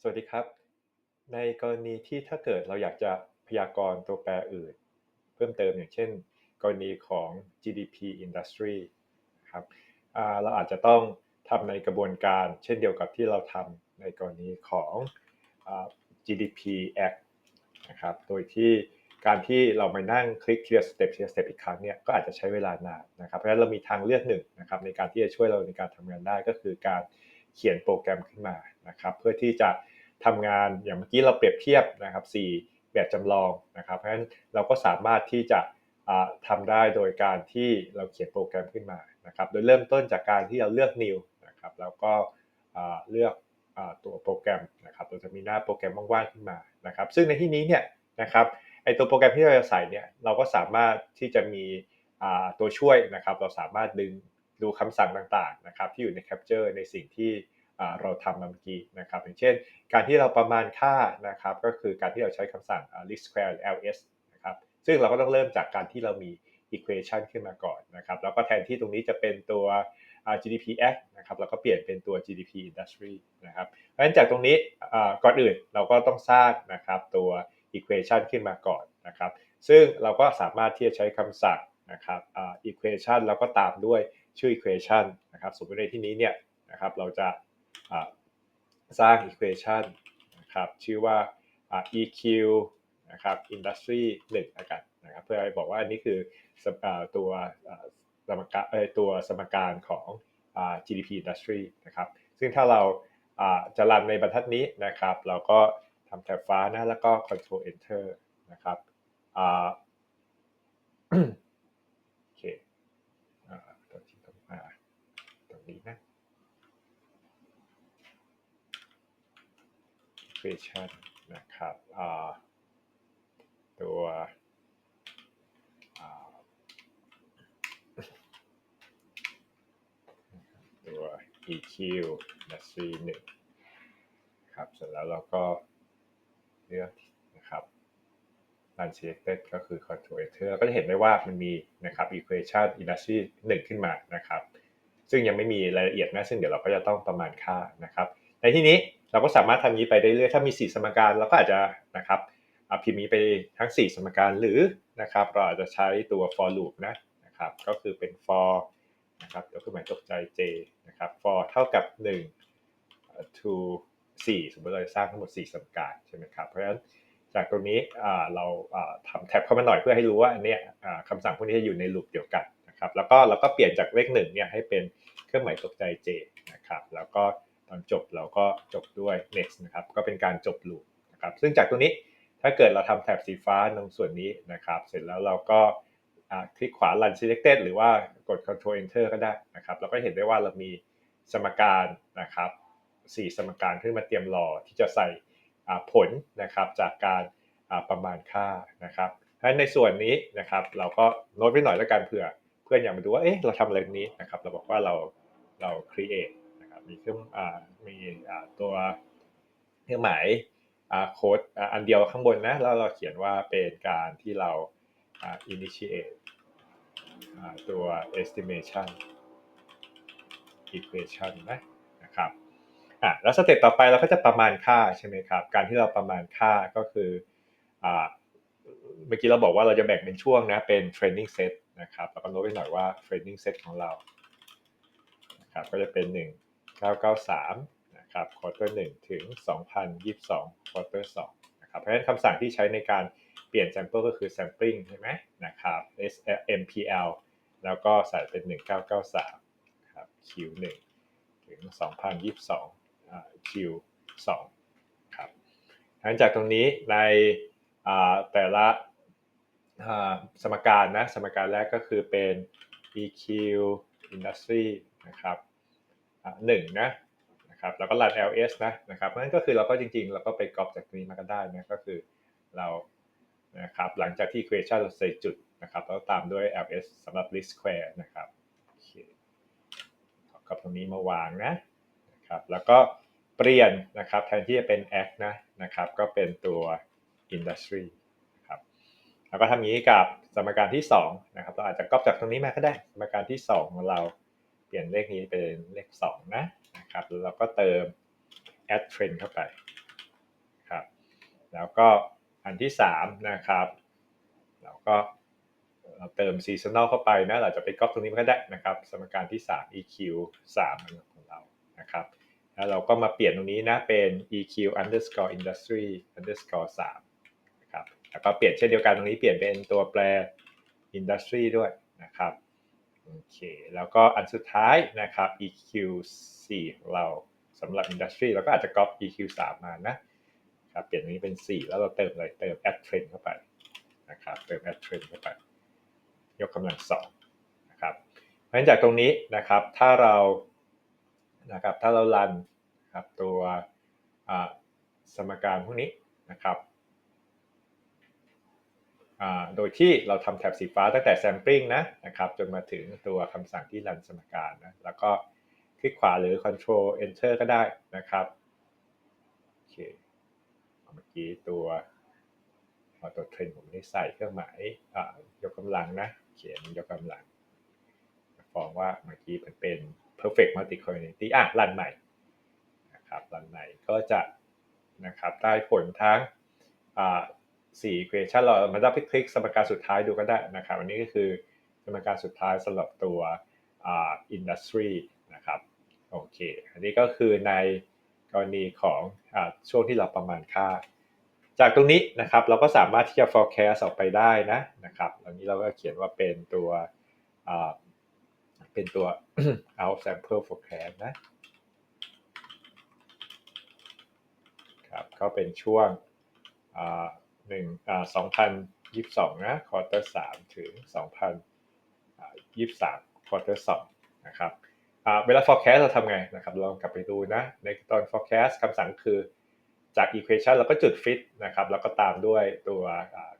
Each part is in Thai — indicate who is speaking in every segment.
Speaker 1: สวัสดีครับ ในกรณีที่ถ้าเกิดเราอยากจะพยากรณ์ตัวแปรอื่น เพิ่มเติมอย่างเช่น กรณีของ GDP Industry ครับเราอาจจะต้องทำในกระบวนการเช่นเดียวกับที่เราทำในกรณีของอ GDP Act นะครับ โดยที่การที่เราไปนั่งคลิกทีละสเต็ปทีละสเต็ปอีกครั้งเนี่ยก็อาจจะใช้เวลานานนะครับ เพราะฉะนั้นเรามีทางเลือกหนึ่งนะครับในการที่จะช่วยเราในการทำงานได้ก็คือการ เขียนโปรแกรมขึ้นมานะครับเพื่อที่จะทำงานอย่างเมื่อกี้เราเปรียบเทียบนะครับ 4 แบบจำลองนะครับ เพราะฉะนั้นเราก็สามารถที่จะทำได้โดยการที่เราเขียนโปรแกรมขึ้นมานะครับ โดยเริ่มต้นจากการที่เราเลือก new นะครับแล้วก็เลือกตัวโปรแกรมนะครับเราจะมีหน้าโปรแกรมว่างๆขึ้นมานะครับ ซึ่งในที่นี้เนี่ยนะครับไอตัวโปรแกรมที่เราจะใส่เนี่ยเราก็สามารถที่จะมีตัวช่วยนะครับ เราสามารถดึงดูคำสั่งต่างๆนะครับ ที่อยู่ใน Capture ในสิ่งที่ เราทำมาเมื่อกี้นะครับอย่างเช่น การที่เราประมาณค่านะครับก็คือการที่เราใช้คำสั่ง list square ls นะครับซึ่งเราก็ต้องเริ่มจากการที่เรามี equation ขึ้นมาก่อนนะครับแล้วก็แทนที่ตรงนี้จะเป็นตัว GDP Act นะครับแล้วก็เปลี่ยนเป็นตัว GDP Industry นะครับเพราะฉะนั้นจากตรงนี้ก่อนอื่นเราก็ต้องสร้างนะครับตัว equation ขึ้นมาก่อนนะครับซึ่งเราก็สามารถที่จะใช้คำสั่งนะครับ equation แล้วก็ตามด้วยชื่อ equation นะครับสมมติในที่นี้เนี่ยนะครับเราจะ สร้าง equation นะครับชื่อว่า EQ นะครับ industry 1ละกันนะครับเพื่อให้บอกว่าอันนี้คือตัวสมการตัวสมการของ GDP industry นะครับซึ่งถ้าเราจะรันในบรรทัดนี้นะครับ เราก็ทำแถบฟ้านะแล้วก็ control enter นะครับโอเคตรงที่ตรงมาตรงนี้นะ equation นะครับตัวตัว EQ และ C 1ครับเสร็จแล้วเราก็เลือกนะครับ run selected ก็คือ control enter ก็จะเห็นได้ว่ามันมีนะครับ equation industry 1 ขึ้นมานะครับ ซึ่งยังไม่มีรายละเอียดนะซึ่งเดี๋ยวเราก็จะต้องประมาณค่านะครับ ในที่นี้ เราก็สามารถทำนี้ไปได้เรื่อยถ้ามี 4 สมการเราก็อาจจะนะครับพิมพ์นี้ไปทั้ง 4 สมการหรือนะครับ เราอาจจะใช้ตัว for loop นะนะครับก็คือเป็น for นะครับยกขึ้นหมายตกใจ j นะครับ for เท่ากับ 1 to 4 สมมติเราสร้างทั้งหมด 4 สมการใช่ไหมครับเพราะฉะนั้นจากตรงนี้เราทำแท็บเข้ามาหน่อยเพื่อให้รู้ว่าอันนี้คำสั่งพวกนี้จะอยู่ในลูปเดียวกันนะครับแล้วก็เราก็เปลี่ยนจากเลข1เนี่ยให้เป็นเครื่องหมายตกใจ j นะครับแล้วก็ ตอนจบเราก็จบด้วย next นะครับ ก็เป็นการจบลูปนะครับ ซึ่งจากตรงนี้ถ้าเกิดเราทำแถบสีฟ้าตรงส่วนนี้นะครับ เสร็จแล้วเราก็คลิกขวา run selected หรือว่ากด control enter ก็ได้นะครับ เราก็เห็นได้ว่าเรามีสมการนะครับ4สมการขึ้นมาเตรียมรอที่จะใส่ผลนะครับจากการประมาณค่านะครับเพราในส่วนนี้นะครับ เราก็โน้ตไว้หน่อยแล้วกันเผื่อ เพื่อนอยากมาดูว่าเอ๊ะเราทำอะไรนี้นะครับ เราบอกว่าเราเรา create มีเครื่องมีตัวเครื่องหมายโค้ดอันเดียวข้างบนนะแล้วเราเขียนว่าเป็นการที่เรา initiate ตัว estimation equation นะนะครับอะแล้วสเต็ปต่อไปเราก็จะประมาณค่าใช่ไหมครับ การที่เราประมาณค่าก็คืออ่าเมื่อกี้เราบอกว่าเราจะแบ่งเป็นช่วงนะเป็น training set นะครับเราก็โน้ตไว้หน่อยว่า training set ของเรานะครับก็จะเป็น 993นะครับ quarter 1ถึง 2022 quarter 2นะครับเพราะฉะนั้นคำสั่งที่ใช้ในการเปลี่ยน sample ก็คือ sampling ใช่ไหมนะครับ SMPL แล้วก็ใส่เป็น 1993ครับ Q1 ถึง 2022 Q2 ครับหลังจากตรงนี้ในแต่ละสมการนะ สมการแรกก็คือเป็น EQ Industry นะครับ หนึ่งนะนะครับแล้วก็ run ls นะนะครับนั่นก็คือเราก็จริงๆ เราก็ไปก๊อปจากตรงนี้มาก็ได้นะก็คือเรานะครับหลังจากที่ equation เราใส่จุดนะครับแล้วตามด้วย ls สำหรับ list square นะครับโอเคกับตรงนี้มาวางนะนะครับแล้วก็เปลี่ยนนะครับแทนที่จะเป็น act นะนะครับก็เป็นตัว industry นะครับแล้วก็ทำอย่างนี้กับสมการที่2นะครับเราอาจจะก๊อปจากตรงนี้มาก็ได้ สมการที่ 2 ของเรา เปลี่ยนเลขนี้เป็นเลข2นะนะครับแล้วเราก็เติม add trend เข้าไปครับแล้วก็อันที่สามนะครับเราก็เราเติม seasonal เข้าไปนะเราจะไปก๊อปตรงนี้ก็ได้นะครับ สมการที่ 3 EQ 3ของเรานะครับแล้วเราก็มาเปลี่ยนตรงนี้นะเป็น EQ underscore industry underscore 3นะครับแล้วก็เปลี่ยนเช่นเดียวกันตรงนี้เปลี่ยนเป็นตัวแปร industry ด้วยนะครับ โอเค แล้วก็อันสุดท้ายนะครับ EQ 4เราสำหรับ industry เราก็อาจจะก๊อป EQ 3มานะครับ เปลี่ยนนี้เป็น 4 แล้วเราเติมอะไรเติม add trend เข้าไปนะครับ เติม add trend เข้าไป ยกกำลังสองนะครับ เพราะฉะนั้นจากตรงนี้นะครับ ถ้าเรา นะครับ ถ้าเรารันครับตัวสมการพวกนี้นะครับ โดยที่เราทำแถบสีฟ้าตั้งแต่ sampling นะนะครับจนมาถึงตัวคำสั่งที่รันสมการนะแล้วก็คลิกขวาหรือ control enter ก็ได้นะครับโอเคเมื่อกี้ตัวตัวเทรนผมได้ใส่เครื่องหมายยกกำลังนะเขียนยกกำลังฟ้องว่าเมื่อกี้มันเป็น perfect multi community อะรันใหม่นะครับรันใหม่ก็จะนะครับได้ผลทั้ง สี่ equation เรามาได้คลิกสมการสุดท้ายดูก็ได้นะครับอันนี้ก็คือสมการสุดท้ายสำหรับตัว industry นะครับโอเคอันนี้ก็คือในกรณีของอช่วงที่เราประมาณค่า จากตรงนี้นะครับเราก็สามารถที่จะ forecast ออกไปได้นะนะครับอันนี้เราก็เขียนว่าเป็นตัวเป็นตัว out sample forecast นะครับก็เป็นช่วง หนึ่งสองพันยี่สิบสองนะควอเตอร์สามถึงสองพันยี่สิบสามควอเตอร์สองนะครับเวลา forecast เราทำไงนะครับลองกลับไปดูนะในตอน forecast คำสั่งคือจาก equation เราก็จุด fit นะครับแล้วก็ตามด้วยตัว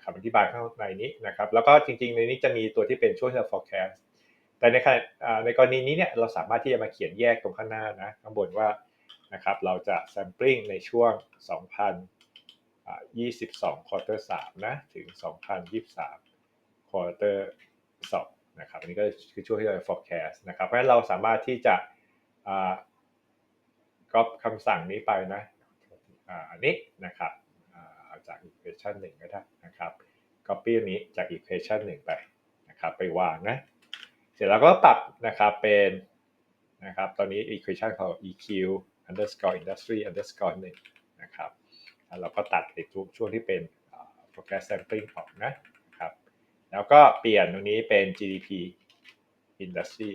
Speaker 1: คำอธิบายข้างในนี้นะครับแล้วก็จริงๆ ในนี้จะมีตัวที่เป็นช่วงที่เรา forecast แต่ในในกรณีนี้เนี่ยเราสามารถที่จะมาเขียนแยกตรงข้างหน้านะข้างบนว่านะครับเราจะ sampling ในช่วง 2022 quarter 3นะถึง 2023 quarter 2นะครับอันนี้ก็คือช่วงที่เรา forecast นะครับเพราะฉะนั้นเราสามารถที่จะก๊อปคำสั่งนี้ไปนะอันนี้นะครับจาก equation 1 ก็ได้นะครับ copy อันนี้จาก equation 1 ไปนะครับไปวางนะเสร็จแล้วก็ปรับนะครับเป็นนะครับตอนนี้ equation ของ eq underscore industry underscore 1 เราก็ตัดในช่วงที่เป็น forecast sampling ออกนะครับ แล้วก็เปลี่ยนตรงนี้เป็น GDP industry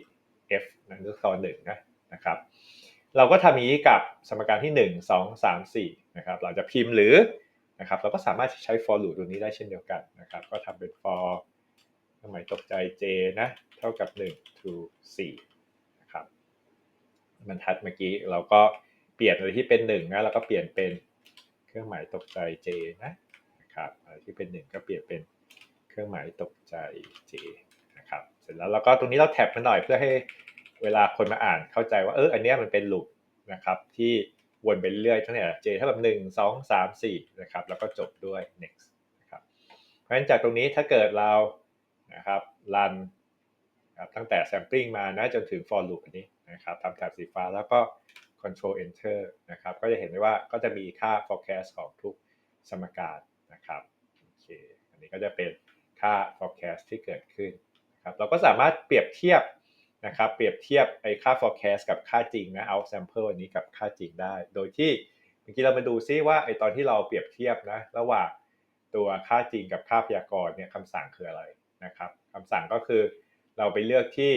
Speaker 1: F underscore 1นะนะครับ เราก็ทำนี้กับสมการที่ 1 2 3 4นะครับ เราจะพิมพ์หรือนะครับ เราก็สามารถใช้ for loop ตัวนี้ได้เช่นเดียวกันนะครับ ก็ทำเป็น for ทำไมตกใจ j นะ เท่ากับ 1 to 4นะครับบรรทัดเมื่อกี้เราก็เปลี่ยนอะไรที่เป็น1นะ แล้วก็เปลี่ยนเป็น เครื่องหมายตกใจ j นะนะครับอะไรที่เป็น 1 ก็เปลี่ยนเป็นเครื่องหมายตกใจ j นะครับ เสร็จแล้วเราก็ตรงนี้เราแท็บมาหน่อยเพื่อให้เวลาคนมาอ่านเข้าใจว่าเอออันนี้มันเป็นลูปนะครับที่วนไปเรื่อยๆตั้งแต่ j เท่ากับ1 2 3 4นะครับแล้วก็จบด้วย next นะครับเพราะฉะนั้นจากตรงนี้ถ้าเกิดเรานะครับรันครับตั้งแต่ sampling มานะจนถึง for loop อันนี้นะครับทำแถบสีฟ้าแล้วก็ control enter นะครับก็จะเห็นได้ว่าก็จะมีค่า forecast ของทุกสมการนะครับโอเคอันนี้ก็จะเป็นค่า forecast ที่เกิดขึ้นนะครับเราก็สามารถเปรียบเทียบนะครับเปรียบเทียบไอ้ค่า forecast กับค่าจริงนะ out sample อันนี้กับค่าจริงได้ โดยที่เมื่อกี้เรามาดูซิว่าไอ้ตอนที่เราเปรียบเทียบนะระหว่างตัวค่าจริงกับค่าพยากรณ์เนี่ยคำสั่งคืออะไรนะครับคำสั่งก็คือเราไปเลือกที่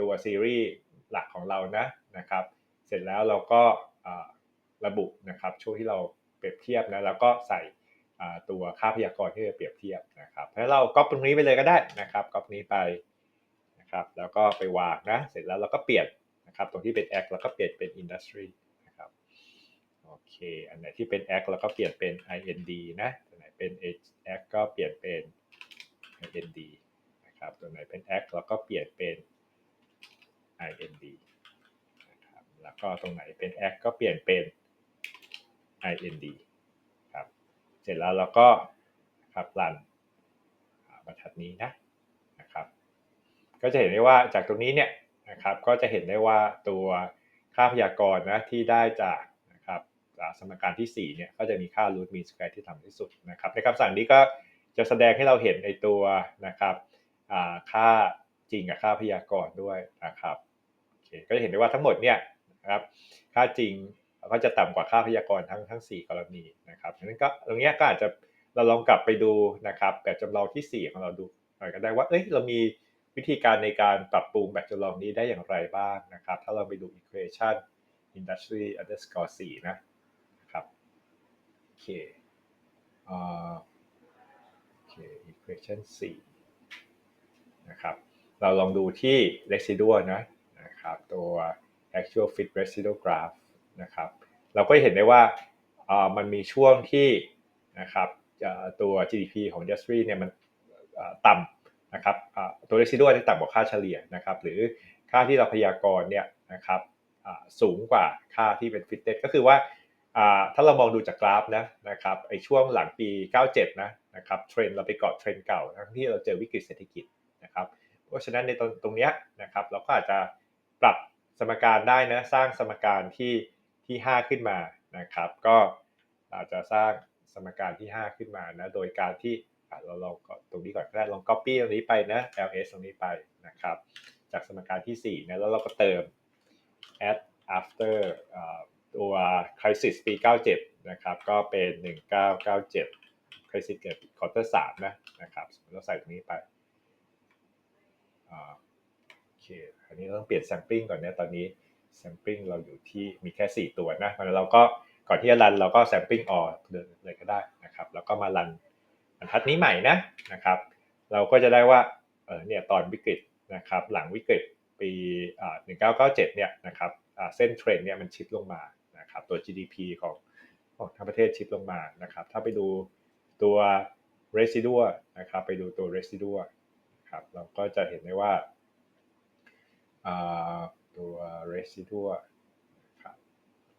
Speaker 1: ตัวซีรีส์หลักของเรานะนะครับ ร็จแล้วเราก็ระบุนะครับช่วงที่เราเปรียบเทียบนะแล้วก็ใส่ตัวค่าพยากรณ์ที่จะเปรียบเทียบนะครับให้เราก๊อปตรงนี้ไปเลยก็ได้นะครับก๊อปนี้ไปนะครับแล้วก็ไปวางนะเสร็จแล้วเราก็เปลี่ยนนะครับตรงที่เป็น act แล้วก็เปลี่ยนเป็น industry นะครับโอเคอันไหนที่เป็น act แล้วก็เปลี่ยนเป็น ind นะอันไหนเป็น act ก็เปลี่ยนเป็น ind นะครับตัวไหนเป็น act แล้วก็เปลี่ยนเป็น ind นะครับ แล้วก็ตรงไหนเป็น act ก็เปลี่ยนเป็น ind ครับ เสร็จแล้วเราก็ครับรันบรรทัดนี้นะนะครับ ก็จะเห็นได้ว่าจากตรงนี้เนี่ยนะครับ ก็จะเห็นได้ว่าตัวค่าพยากรณ์นะที่ได้จากนะครับสมการที่ 4 เนี่ย ก็จะมีค่า root mean square ที่ต่ำที่สุดนะครับ ในคำสั่งนี้ก็จะแสดงให้เราเห็นในตัวนะครับค่าจริงกับค่าพยากรณ์ด้วยนะครับ โอเค ก็จะเห็นได้ว่าทั้งหมดเนี่ย นะครับค่าจริงก็จะต่ำกว่าค่าพยากรณ์ทั้งทั้ง 4 กรณีนะครับดังนั้นก็ตรงนี้ก็อาจจะเราลองกลับไปดูนะครับแบบจำลองที่ 4 ของเราดูหน่อยก็ได้ว่าเอ้ยเรามีวิธีการในการปรับปรุงแบบจำลองนี้ได้อย่างไรบ้างนะครับ ถ้าเราไปดู equation industry underscore 4นะครับโอเคโอเค equation 4นะครับเราลองดูที่ residual นะนะครับตัว actual fit residual graph นะครับเราก็เห็นได้ว่ามันมีช่วงที่นะครับตัว GDP ของ industry เนี่ยมันต่ำนะครับตัว residual ที่ต่ำกว่าค่าเฉลี่ยนะครับหรือค่าที่เราพยากรณ์เนี่ยนะครับสูงกว่าค่าที่เป็น fitted ก็คือว่าถ้าเรามองดูจากกราฟนะนะครับไอช่วงหลังปี 97 นะนะครับเทรนเราไปเกาะเทรนเก่าทั้งที่เราเจอวิกฤตเศรษฐกิจนะครับเพราะฉะนั้นในตรงตรงนี้นะครับเราก็อาจจะปรับ สมการได้นะสร้างสมการที่ที่ 5 ขึ้นมานะครับ ก็อาจจะสร้างสมการที่ 5 ขึ้นมานะโดยการที่เราลองตรงนี้ก่อนก็ได้ลอง copy ตรงนี้ไปนะ ls ตรงนี้ไปนะครับ จากสมการที่4นะแล้วเราก็เติม at after ตัว crisis ปี 97 นะครับ ก็เป็น 1997 crisis เกิด quarter 3นะนะครับเราใส่ตรงนี้ไป อเคอันนี้ต้องเปลี่ยน sampling ก่อนนะตอนนี้ sampling เราอยู่ที่มีแค่ 4 ตัวนะแล้วเราก็ก่อนที่จะรันเราก็ sampling all เลยก็ได้นะครับ แล้วก็มารันบรรทัดนี้ใหม่นะนะครับ เราก็จะได้ว่าเออเนี่ยตอนวิกฤตนะครับ หลังวิกฤตปี1997เก้าเก้าเจ็ดเนี่ยนะครับเส้นเทรนเนี่ยมันชิปลงมานะครับตัว GDP ของของทั้งประเทศชิปลงมานะครับ ถ้าไปดูตัว residual นะครับ ไปดูตัว residual ครับเราก็จะเห็นได้ว่า ตัว residual ครับ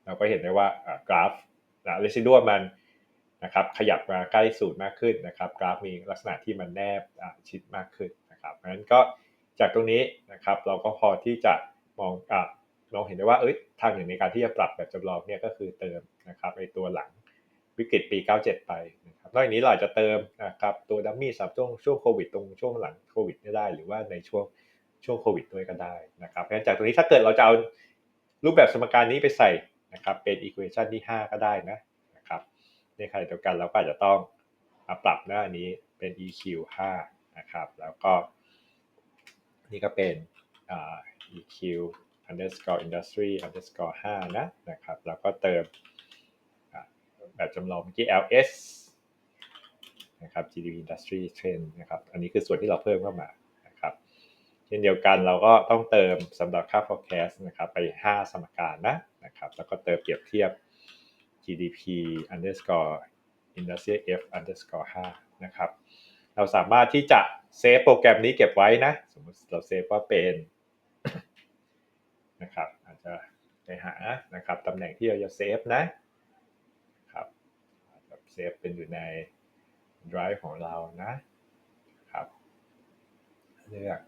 Speaker 1: เราก็เห็นได้ว่ากราฟนะ residual มันนะครับขยับมาใกล้ศูนย์มากขึ้นนะครับ กราฟมีลักษณะที่มันแนบชิดมากขึ้นนะครับเพราะฉะนั้นก็จากตรงนี้นะครับเราก็พอที่จะมองอเราเห็นได้ว่าเอ้ยทางหนึ่งในการที่จะปรับแบบจำลองเนี่ยก็คือเติมนะครับในตัวหลังวิกฤตปี 97 ไปนะครับนอกจากนี้เราจจะเติมนะครับตัวดัมมี่สับช่วงช่วงโควิดตรงช่วงหลังโควิดได้ หรือว่าในช่วง ช่วงโควิดด้วยก็ได้นะครับเพราะฉะนั้นจากตรงนี้ถ้าเกิดเราจะเอารูปแบบสมการนี้ไปใส่นะครับเป็นอีควอชันที่ 5 ก็ได้นะนะครับในขณะเดียวกันเราก็อาจจะต้องมาปรับหน้านี้เป็น EQ 5นะครับแล้วก็นี่ก็เป็น EQ underscore industry underscore 5นะนะครับแล้วก็เติมแบบจำลองเมื่อกี้ ls นะครับ GDP industry trend นะครับอันนี้คือส่วนที่เราเพิ่มเข้ามา ช่นเดียวกันเราก็ต้องเติมสำหรับค่า forecast นะครับไป 5 สมการนะนะครับแล้วก็เติมเปรียบเทียบ GDP underscore industry f underscore 5นะครับเราสามารถที่จะเซฟโปรแกรมนี้เก็บไว้นะ สมมติเราเซฟว่าเป็นนะครับอาจจะไปหานะครับตำแหน่งที่เราจะเซฟนะครับเซฟเป็นอยู่ใน drive ของเรานะครับเลือก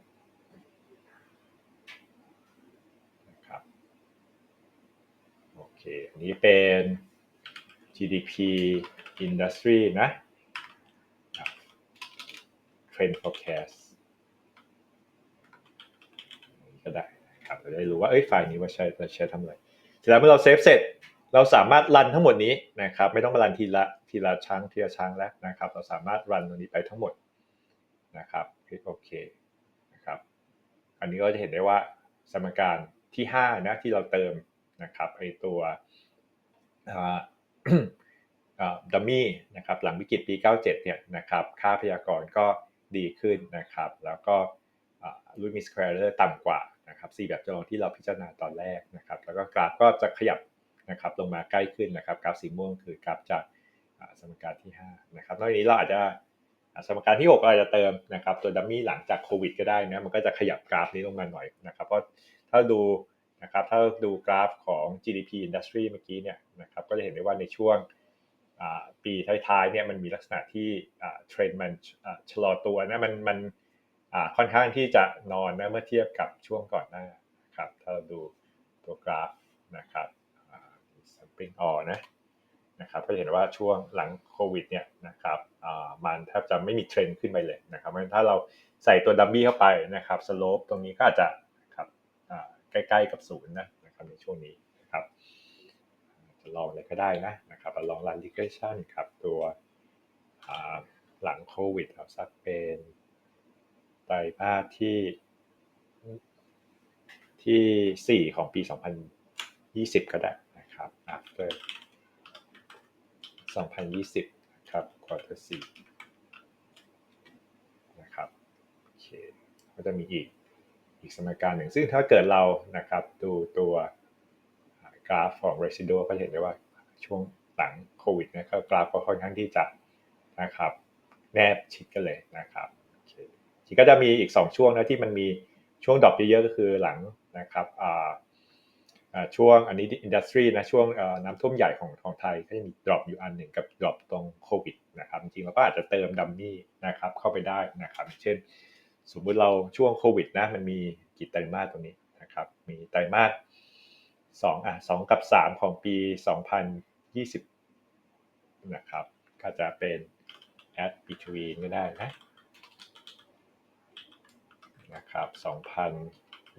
Speaker 1: นะครับโอันนี้เป็น GDP industry นะ trend forecast ก็ได้ครับเราได้รู้ว่าเอ้ยไฟล์นี้ว่าใช้จะใช้ทำอะไรเสร็จแล้วเมื่อเราเซฟเสร็จ เราสามารถรันทั้งหมดนี้นะครับ ไม่ต้องมารันทีละทีละช้างทีละช้างแล้วนะครับ เราสามารถรันตรงนี้ไปทั้งหมดนะครับคลิกโอเคนะครับ อันนี้ก็จะเห็นได้ว่าสมการที่ 5 นะ ที่เราเติม นะครับไอตัวดัมมี่นะครับหลังวิกฤตปี 97 เนี่ยนะครับค่าพยากรณ์ก็ดีขึ้นนะครับ แล้วก็ลูมิสแควร์ต่ำกว่านะครับ4แบบจำลองที่เราพิจารณาตอนแรกนะครับ แล้วก็กราฟก็จะขยับนะครับลงมาใกล้ขึ้นนะครับกราฟสีม่วงคือกราฟจากสมการที่5นะครับนอกจากนี้เราอาจจะสมการที่6เราอาจจะเติมนะครับตัวดัมมี่หลังจากโควิดก็ได้นะมันก็จะขยับกราฟนี้ลงมาหน่อยนะครับเพราะถ้าดู นะครับถ้าดูกราฟของ GDP industry เมื่อกี้เนี่ยนะครับก็จะเห็นได้ว่าในช่วงปีท้ายๆเนี่ยมันมีลักษณะที่เทรนด์มันชะลอตัวนะมันมันค่อนข้างที่จะนอนนะเมื่อเทียบกับช่วงก่อนหน้าครับถ้าเราดูตัวกราฟนะครับสปริงออนะนะครับก็เห็นว่าช่วงหลังโควิดเนี่ยนะครับมันแทบจะไม่มีเทรนด์ขึ้นไปเลยนะครับเพราะฉะนั้นถ้าเราใส่ตัวดัมบี้เข้าไปนะครับสโลปตรงนี้ก็อาจจะ ใกล้ๆกับศูนย์นะนะครับในช่วงนี้นะครับจะลองอะไรก็ได้นะนะครับลองรันดิเกชันครับตัวหลังโควิดครับสักเป็นไตรมาสที่ที่ 4 ของปี 2020 ก็ได้นะครับ after 2020ครับ quarter 4นะครับ โอเค ก็จะมีอีก อีกสมการหนึ่ง ซึ่งถ้าเกิดเรานะครับดูตัวกราฟของ residual ก็เห็นได้ว่าช่วงหลังโควิดนะครับกราฟก็ค่อนข้างที่จะนะครับแนบชิดกันเลยนะครับทีก็จะมีอีก 2 ช่วงนะที่มันมีช่วงดรอปเยอะๆก็คือหลังนะครับช่วงอันนี้อินดัสทรีนะช่วงน้ำท่วมใหญ่ของของไทยก็จะมีดรอปอยู่อันหนึ่งกับดรอปตรงโควิดนะครับจริงๆเราก็อาจจะเติมดัมมี่นะครับเข้าไปได้นะครับเช่น สมมุติเราช่วงโควิดนะมันมีกี่ไตรมาสตรงนี้นะครับมีไตรมาสสองอะสองกับสามของปี 2020 นะครับ ก็จะเป็น add between ก็ได้นะนะครับ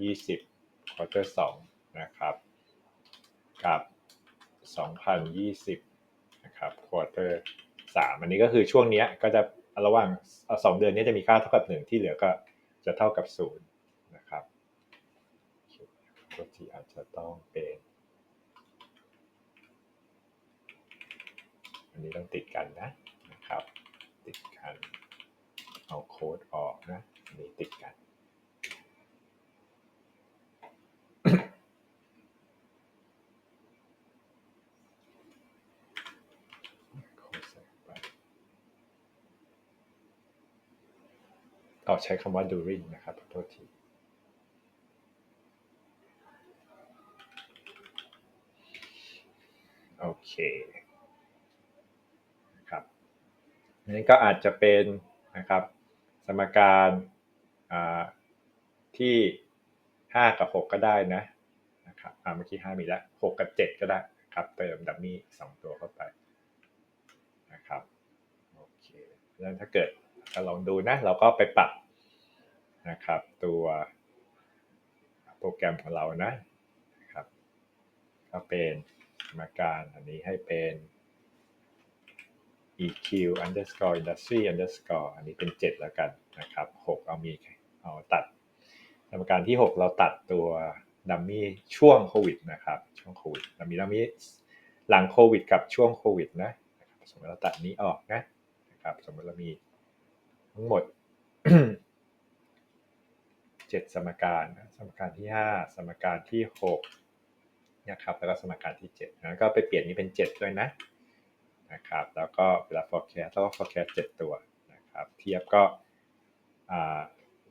Speaker 1: 2020 quarter 2นะครับ กับ 2020 นะครับ quarter 3 อันนี้ก็คือช่วงนี้ก็จะ ระหว่างสองเดือนนี้จะมีค่าเท่ากับหนึ่งที่เหลือก็จะเท่ากับศูนย์นะครับก็ที่อาจจะต้องเป็น อันนี้ต้องติดกันนะนะครับ ติดกัน เอาโค้ดออกนะอันนี้ติดกัน เอาใช้คำว่า during นะครับขอโทษทีโอเคนะครับนี่ก็อาจจะเป็นนะครับสมการที่ 5 กับ 6 ก็ได้นะนะครับเมื่อกี้ 5 มีแล้ว 6 กับ 7 ก็ได้ครับเติมดัมมี่2ตัวเข้าไปนะครับโอเคแล้วถ้าเกิด ก็ลองดูนะ เราก็ไปปรับนะครับ ตัวโปรแกรมของเรานะครับ ก็เป็นสมการอันนี้ให้เป็น eq underscore industry underscore อันนี้เป็น 7 แล้วกันนะครับ 6 เอามีเอาตัดสมการที่ 6 เราตัดตัวดัมมี่ช่วงโควิดนะครับช่วงโควิดเรามีดัมมี่หลังโควิดกับช่วงโควิดนะสมมติเราตัดนี้ออกนะนะครับสมมติเรามี ทั้งหมด7สมการสมการที่5สมการที่6นะครับแล้วก็สมการที่7นั้นก็ไปเปลี่ยนนี้เป็น 7 ด้วยนะนะครับแล้วก็เวลา forecast แล้วก็ forecast 7 ตัวนะครับเทียบก็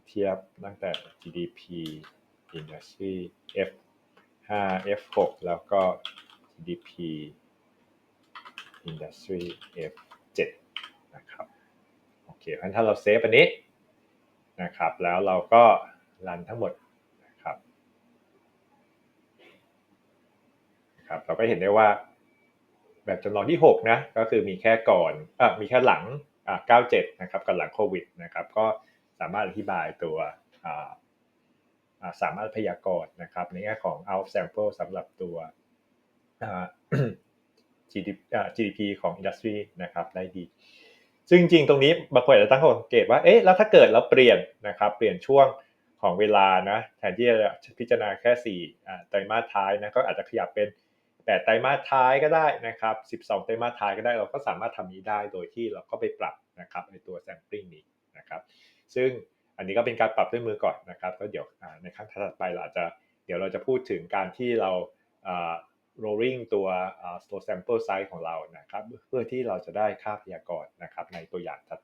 Speaker 1: เทียบตั้งแต่ GDP industry F 5 F 6 แล้วก็ GDP industry F 7 นะครับ เคเพราะถ้าเราเซฟอันนี้นะครับ แล้วเราก็รันทั้งหมดนะครับครับ เราก็เห็นได้ว่าแบบจำลองที่ 6 นะ ก็คือมีแค่ก่อนอะมีแค่หลังอ่า97 นะครับกับหลังโควิดนะครับ ก็สามารถอธิบายตัวอ่าสามารถพยากรณ์นะครับ ในแง่ของ out sample สำหรับตัว GDP ของ industry นะครับ ได้ดี ซึ่งจริงตรงนี้บางคนอาจจะตั้งข้อสังเกตว่า เอ๊ะ แล้วถ้าเกิดเราเปลี่ยนนะครับ เปลี่ยนช่วงของเวลานะ แทนที่จะพิจารณาแค่4ไตรมาสท้ายนะ ก็อาจจะขยับเป็น 8 ไตรมาสท้ายก็ได้นะครับ 12 ไตรมาสท้ายก็ได้ เราก็สามารถทำนี้ได้ โดยที่เราก็ไปปรับนะครับในตัว sampling นี้นะครับ ซึ่งอันนี้ก็เป็นการปรับด้วยมือก่อนนะครับ แล้วเดี๋ยวในครั้งถัดไปเราจะ เดี๋ยวเราจะพูดถึงการที่เรา rolling ตัว store sample size ของเรานะครับ เพื่อที่เราจะได้ค่าพยากรณ์นะครับในตัวอย่างถัด